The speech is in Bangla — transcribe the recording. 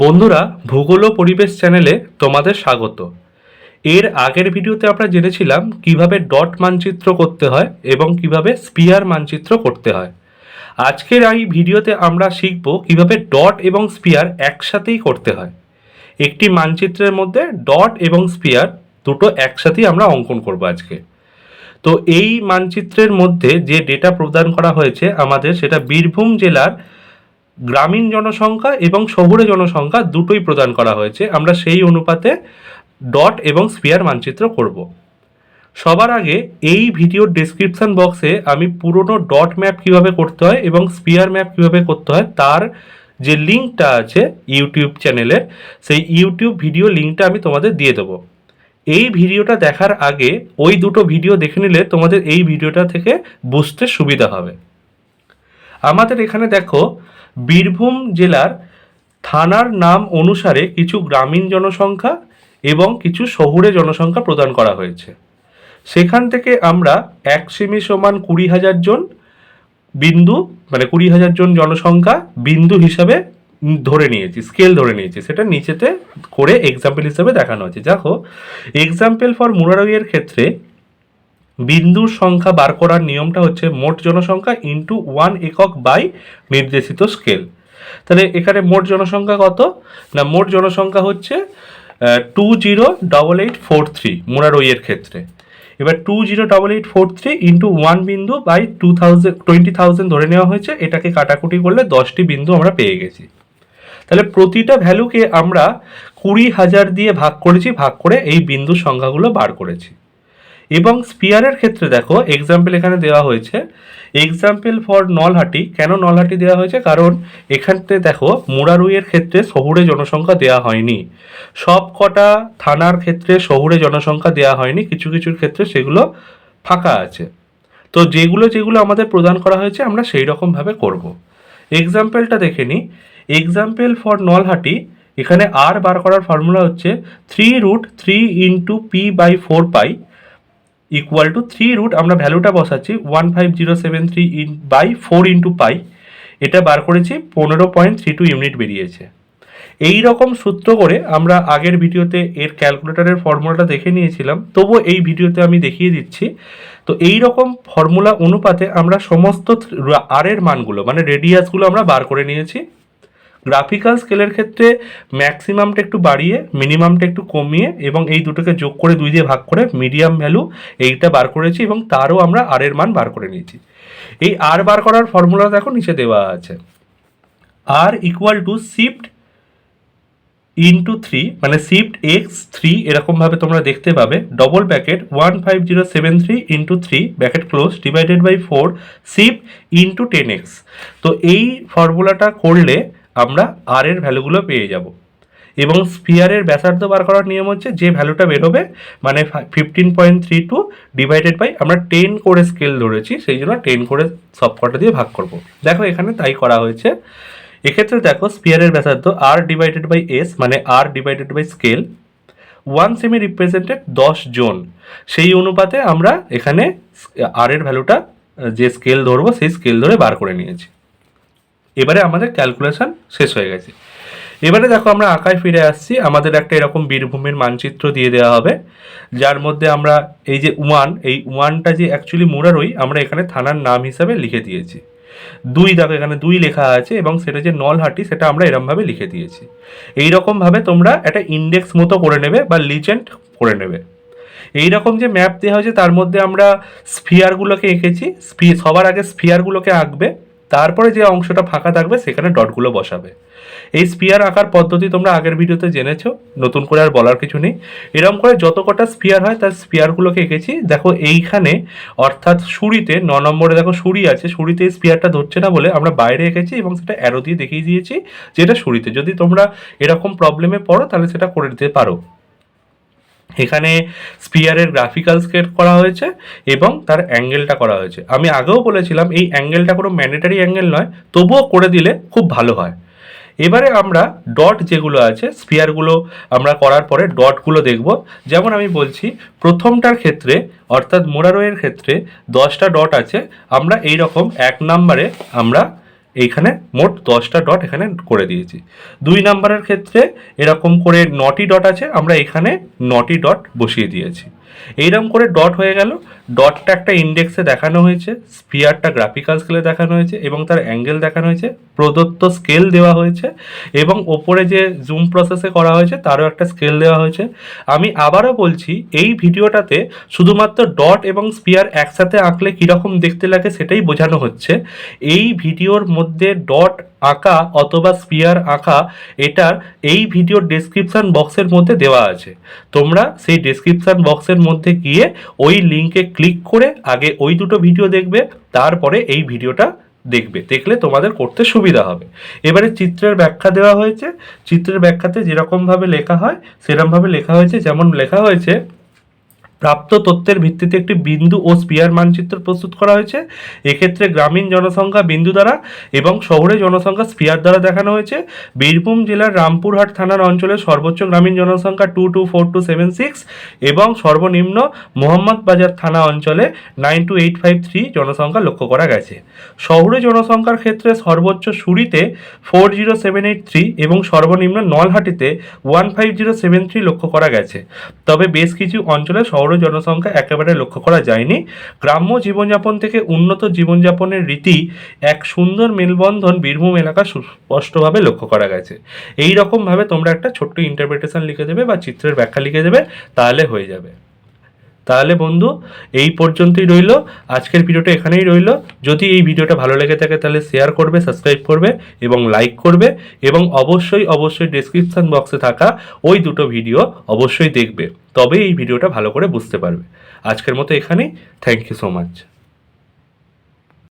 বন্ধুরা, ভূগোল পরিবেশ চ্যানেলে তোমাদের স্বাগত। এর আগের ভিডিওতে আমরা জেনেছিলাম কীভাবে ডট মানচিত্র করতে হয় এবং কীভাবে স্পিয়ার মানচিত্র করতে হয়। আজকের এই ভিডিওতে আমরা শিখব কীভাবে ডট এবং স্পিয়ার একসাথেই করতে হয়। একটি মানচিত্রের মধ্যে ডট এবং স্পিয়ার দুটো একসাথেই আমরা অঙ্কন করব আজকে। তো এই মানচিত্রের মধ্যে যে ডেটা প্রদান করা হয়েছে আমাদের, সেটা বীরভূম জেলার গ্রামীণ জনসংখ্যা এবং শহুরে জনসংখ্যা দুটোই প্রদান করা হয়েছে। আমরা সেই অনুপাতে ডট এবং স্পিয়ার মানচিত্র করব। সবার আগে এই ভিডিওর ডেসক্রিপশন বক্সে আমি পুরনো ডট ম্যাপ কীভাবে করতে হয় এবং স্পিয়ার ম্যাপ কীভাবে করতে হয়, তার যে লিঙ্কটা আছে ইউটিউব চ্যানেলের সেই ইউটিউব ভিডিও লিঙ্কটা আমি তোমাদের দিয়ে দেবো। এই ভিডিওটা দেখার আগে ওই দুটো ভিডিও দেখে নিলে তোমাদের এই ভিডিওটা থেকে বুঝতে সুবিধা হবে। আমাদের এখানে দেখো বীরভূম জেলার থানার নাম অনুসারে কিছু গ্রামীণ জনসংখ্যা এবং কিছু শহুরে জনসংখ্যা প্রদান করা হয়েছে। সেখান থেকে আমরা এক সেমি সমান কুড়ি হাজার জন বিন্দু মানে কুড়ি হাজার জন জনসংখ্যা বিন্দু হিসাবে ধরে নিয়েছি স্কেল ধরে নিয়েছি। সেটা নিচেতে করে এক্সাম্পল হিসাবে দেখানো হয়েছে। দেখো এক্সাম্পল ফর মুরারইয়ের ক্ষেত্রে বিন্দুর সংখ্যা বার করার নিয়মটা হচ্ছে মোট জনসংখ্যা ইন্টু ওয়ান একক বাই নির্দেশিত স্কেল তাহলে এখানে মোট জনসংখ্যা কত? না, মোট জনসংখ্যা হচ্ছে two zero double eight four three মুরারইয়ের ক্ষেত্রে। এবার two zero double eight four three into one বিন্দু by two thousand twenty thousand ধরে নেওয়া হয়েছে, এটাকে কাটাকুটি করলে দশটি বিন্দু আমরা পেয়ে গেছি। তাহলে প্রতিটা ভ্যালুকে আমরা কুড়ি হাজার দিয়ে ভাগ করেছি, ভাগ করে এই বিন্দুর সংখ্যাগুলো বার করেছি। এবং স্পিয়ারের ক্ষেত্রে দেখো এক্সাম্পল এখানে দেওয়া হয়েছে। Example for Nalhati. কেন নলহাটি দেওয়া হয়েছে? কারণ এখানতে দেখো, মুরারুইয়ের ক্ষেত্রে শহুরে জনসংখ্যা দেওয়া হয়নি। সব কটা থানার ক্ষেত্রে শহুরে জনসংখ্যা দেওয়া হয়নি। কিছু কিছুর ক্ষেত্রে সেগুলো ফাঁকা আছে। তো যেগুলো যেগুলো আমাদের প্রদান করা হয়েছে, আমরা সেই রকমভাবে করব। এক্সাম্পলটা দেখে নিই এক্সাম্পল ফর নলহাটি, এখানে আর বার করার ফর্মুলা হচ্ছে three root three into P by four pi equal to three root আমরা ভ্যালুটা বসাচ্ছি one five zero seven three in by four into pi এটা বার করেছি, পনেরো পয়েন্ট থ্রি টু ইউনিট বেরিয়েছে। এই রকম সূত্র করে আমরা আগের ভিডিওতে এর ক্যালকুলেটরের ফর্মুলাটা দেখে নিয়েছিলাম, তবুও এই ভিডিওতে আমি দেখিয়ে দিচ্ছি। তো এই রকম ফর্মুলা অনুপাতে আমরা সমস্ত আর এর মানগুলো মানে রেডিয়াসগুলো আমরা বার করে নিয়েছি। গ্রাফিক্যাল স্কেলের ক্ষেত্রে ম্যাক্সিমামটা একটু বাড়িয়ে মিনিমামটা একটু কমিয়ে এবং এই দুটোকে যোগ করে দুই দিয়ে ভাগ করে মিডিয়াম ভ্যালু এইটা বার করেছি এবং তারও আমরা আর এর মান বার করে নিয়েছি। এই আর বার করার ফর্মুলা দেখো নিচে দেওয়া আছে। আর equal to shift into three মানে শিফট এক্স থ্রি এরকমভাবে তোমরা দেখতে পাবে। Double bracket one five zero seven three into three bracket close divided by four shift into ten X তো এই ফর্মুলাটা করলে আমরা আর এর ভ্যালুগুলো পেয়ে যাব। এবং স্পিয়ারের ব্যাসার্ধ বার করার নিয়ম হচ্ছে যে ভ্যালুটা বেরোবে মানে fifteen point three two divided by আমরা টেন করে স্কেল ধরেছি, সেই জন্য টেন করে সব কটা দিয়ে ভাগ করব। দেখো এখানে তাই করা হয়েছে। এক্ষেত্রে দেখো স্পিয়ারের ব্যাসার্ধ আর ডিভাইডেড বাই এস মানে R divided by scale one cm represented দশ জন। সেই অনুপাতে আমরা এখানে আর এর ভ্যালুটা, যে স্কেল ধরবো, সেই স্কেল ধরে বার করে নিয়েছি। এবারে আমাদের ক্যালকুলেশন শেষ হয়ে গেছে। এবারে দেখো আমরা আঁকায় ফিরে আসছি। আমাদের একটা এরকম বীরভূমের মানচিত্র দিয়ে দেওয়া হবে। যার মধ্যে আমরা এই যে ওয়ান, এই ওয়ানটা যে অ্যাকচুয়ালি মুরারই, আমরা এখানে থানার নাম হিসাবে লিখে দিয়েছি। দুই দেখো, এখানে দুই লেখা আছে এবং সেটা যে নলহাটি, সেটা আমরা এরমভাবে লিখে দিয়েছি। এই রকমভাবে তোমরা একটা ইন্ডেক্স মতো করে নেবে বা লিজেন্ড করে নেবে। এই রকম যে ম্যাপ দেওয়া হয়েছে, তার মধ্যে আমরা স্ফিয়ারগুলোকে এঁকেছি। স্পি, সবার আগে স্ফিয়ারগুলোকে আঁকবে। তারপরে যে অংশটা ফাঁকা থাকবে, সেখানে ডটগুলো বসাবে। এই স্পিয়ার আঁকার পদ্ধতি তোমরা আগের ভিডিওতে জেনেছো, নতুন করে আর বলার কিছু নেই। এরকম করে যত কটা স্পিয়ার হয়, তার স্পিয়ারগুলোকে এঁকেছি। দেখো এইখানে, অর্থাৎ সুরিতে ন নম্বরে দেখো সুরি আছে সুরিতে স্পিয়ারটা ধরছে না বলে আমরা বাইরে এঁকেছি এবং সেটা অ্যারো দিয়ে দেখিয়ে দিয়েছি, যেটা সুরিতে যদি তোমরা এরকম প্রবলেমে পড়ো, তাহলে সেটা করে দিতে পারো। এখানে স্পিয়ারের গ্রাফিক্যাল স্কেট করা হয়েছে এবং তার অ্যাঙ্গেলটা করা হয়েছে। আমি আগেও বলেছিলাম, এই অ্যাঙ্গেলটা কোনো ম্যান্ডেটারি অ্যাঙ্গেল নয়, তবুও করে দিলে খুব ভালো হয়। এবারে আমরা ডট যেগুলো আছে স্পিয়ারগুলো আমরা করার পরে ডটগুলো দেখব। যেমন আমি বলছি, প্রথমটার ক্ষেত্রে, অর্থাৎ মোরারোয়ের ক্ষেত্রে দশটা ডট আছে, আমরা এই রকম এক নাম্বারে আমরা এইখানে মোট দশটা ডট এখানে করে দিয়েছি। দুই নাম্বারের ক্ষেত্রে এরকম করে নটি ডট আছে, আমরা এখানে নটি ডট বসিয়ে দিয়েছি। এইরকম করে ডট হয়ে গেল। ডটটা একটা ইন্ডেক্সে দেখানো হয়েছে স্পিয়ারটা গ্রাফিক্যাল স্কেলে দেখানো হয়েছে এবং তার অ্যাঙ্গেল দেখানো হয়েছে, প্রদত্ত স্কেল দেওয়া হয়েছে এবং ওপরে যে জুম প্রসেসে করা হয়েছে, তারও একটা স্কেল দেওয়া হয়েছে। আমি আবারও বলছি, এই ভিডিওটাতে শুধুমাত্র ডট এবং স্পিয়ার একসাথে আঁকলে কীরকম দেখতে লাগে সেটাই বোঝানো হচ্ছে। এই ভিডিওর মধ্যে ডট আঁকা অথবা স্পিয়ার আঁকা, এটার এই ভিডিওর ডেসক্রিপশন বক্সের মধ্যে দেওয়া আছে। তোমরা সেই ডেসক্রিপশন বক্সের মধ্যে গিয়ে ওই লিঙ্কে ক্লিক করে আগে ওই দুটো ভিডিও দেখবে, তারপরে এই ভিডিওটা দেখবে। দেখলে তোমাদের করতে সুবিধা হবে। এবারে চিত্রের ব্যাখ্যা দেওয়া হয়েছে। চিত্রের ব্যাখ্যাতে যেরকমভাবে লেখা হয় সেরকমভাবে লেখা হয়েছে। যেমন লেখা হয়েছে প্রাপ্ত তথ্যের ভিত্তিতে একটি বিন্দু ও স্পিয়ার মানচিত্র প্রস্তুত করা হয়েছে। এক্ষেত্রে গ্রামীণ জনসংখ্যা বিন্দু দ্বারা এবং শহুরে জনসংখ্যা স্পিয়ার দ্বারা দেখানো হয়েছে। বীরভূম জেলার রামপুরহাট থানার অঞ্চলে সর্বোচ্চ গ্রামীণ জনসংখ্যা two two four two seven six এবং সর্বনিম্ন মোহাম্মদ বাজার থানা অঞ্চলে nine two eight five three জনসংখ্যা লক্ষ্য করা গেছে। শহুরে জনসংখ্যার ক্ষেত্রে সর্বোচ্চ সুরিতে four zero seven eight three এবং সর্বনিম্ন নলহাটিতে one five zero seven three লক্ষ্য করা গেছে। তবে বেশ কিছু অঞ্চলে শহর জনসংখ্যা একেবারে লক্ষ্য করা যায়নি। গ্রাম্য জীবনযাপন থেকে উন্নত জীবনযাপনের রীতি এক সুন্দর মেলবন্ধন বীরভূম এলাকা সুস্পষ্টভাবে লক্ষ্য করা গেছে। এই রকমভাবে তোমরা একটা ছোট্ট ইন্টারপ্রিটেশন লিখে দেবে বা চিত্রের ব্যাখ্যা লিখে দেবে, তাহলে হয়ে যাবে। তাহলে বন্ধু, এই পর্যন্তই রইল। আজকের ভিডিওটা এখানেই রইল। যদি এই ভিডিওটা ভালো লেগে থাকে তাহলে শেয়ার করবে সাবস্ক্রাইব করবে এবং লাইক করবে এবং অবশ্যই অবশ্যই ডেসক্রিপশন বক্সে থাকা ওই দুটো ভিডিও অবশ্যই দেখবে। তবে এই ভিডিওটা ভালো করে বুঝতে পারবে। আজকের মতো এখানেই। Thank you so much